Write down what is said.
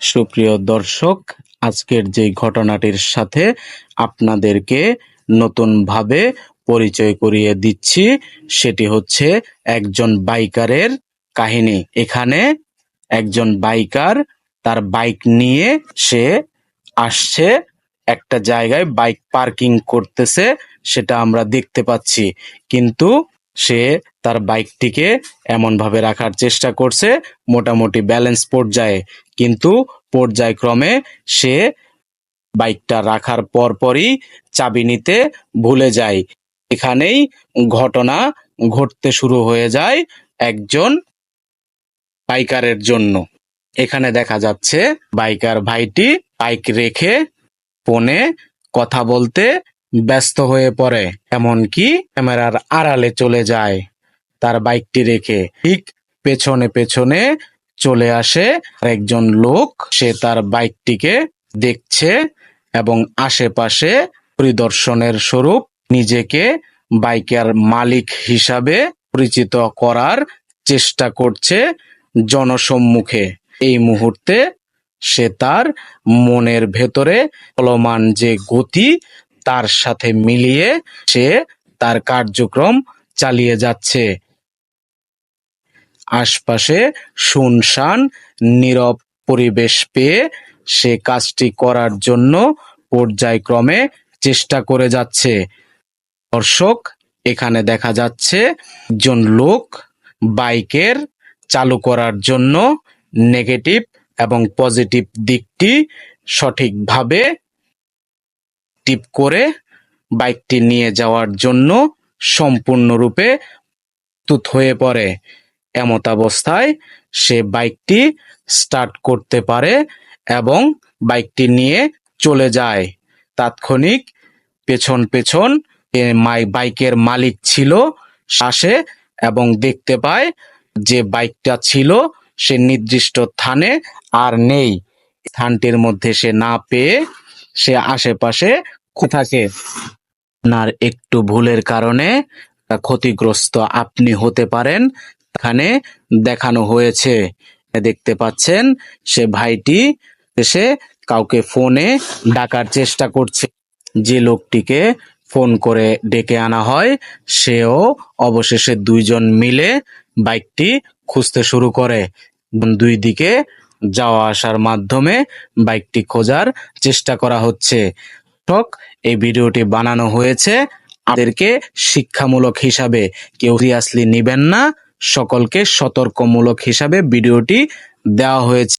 সুপ্রিয় দর্শক, আজকের যে ঘটনাটির সাথে আপনাদেরকে নতুনভাবে পরিচয় করিয়ে দিচ্ছি, সেটি হচ্ছে একজন বাইকারের কাহিনী। এখানে একজন বাইকার তার বাইক নিয়ে সে আসছে, একটা জায়গায় বাইক পার্কিং করতেছে, সেটা আমরা দেখতে পাচ্ছি। কিন্তু সে তার বাইকটিকে এমন ভাবে রাখার চেষ্টা করছে, মোটামুটি ব্যালেন্স পর্যায়ে। কিন্তু পর্যায়ক্রমে সে বাইকটা রাখার পরপরই চাবি নিতে ভুলে যায়। এখানেই ঘটনা ঘটতে শুরু হয়ে যায় একজন বাইকারের জন্য। এখানে দেখা যাচ্ছে, বাইকার ভাইটি বাইক রেখে ফোনে কথা বলতে ব্যস্ত হয়ে পড়ে, এমনকি ক্যামেরার আড়ালে চলে যায়। তার বাইকটি রেখে ঠিক পেছনে পেছনে চলে আসে একজন লোক। সে তার বাইকটিকে দেখছে এবং আশেপাশে পরিদর্শনের স্বরূপ নিজেকে বাইকের মালিক হিসাবে পরিচিত করার চেষ্টা করছে জনসম্মুখে। এই মুহূর্তে সে তার মনের ভেতরে চলমান যে গতি তার সাথে মিলিয়ে সে তার কার্যক্রম চালিয়ে যাচ্ছে। আশপাশে শুনশান, নীরব পরিবেশ পেয়ে সে কাজটি করার জন্য পর্যায়ক্রমে চেষ্টা করে যাচ্ছে। দর্শক, এখানে দেখা যাচ্ছে একজন লোক বাইকের চালু করার জন্য নেগেটিভ এবং পজিটিভ দিকটি সঠিকভাবে টিপ করে বাইকটি নিয়ে যাওয়ার জন্য সম্পূর্ণরূপে তুত হয়ে পড়ে। এমত অবস্থায় সে বাইকটি স্টার্ট করতে পারে এবং বাইকটি নিয়ে চলে যায়। তাৎক্ষণিক পেছন পেছন মাই বাইকের মালিক ছিল শ্বাসে এবং দেখতে পায় যে বাইকটা ছিল সে নির্দিষ্ট স্থানে আর নেই। স্থানটির মধ্যে সে না পেয়ে সে আশেপাশে থাকে। আপনার একটু ভুলের কারণে ক্ষতিগ্রস্ত আপনি হতে পারেন। এখানে দেখানো হয়েছে, দেখতে পাচ্ছেন, সে ভাইটি এসে কাউকে ফোনে ডাকার চেষ্টা করছে। যে লোকটিকে ফোন করে ডেকে আনা হয়, সেও অবশেষে দুইজন মিলে বাইকটি খুঁজতে শুরু করে। দুই দিকে যাওয়া আসার মাধ্যমে বাইকটি খোঁজার চেষ্টা করা হচ্ছে। ঠক এই ভিডিওটি বানানো হয়েছে। আমাদেরকে শিক্ষামূলক হিসাবে কেউ সিরিয়াসলি নেবেন না। সকলকে সতর্কমূলক হিসাবে ভিডিওটি দেওয়া হয়েছে।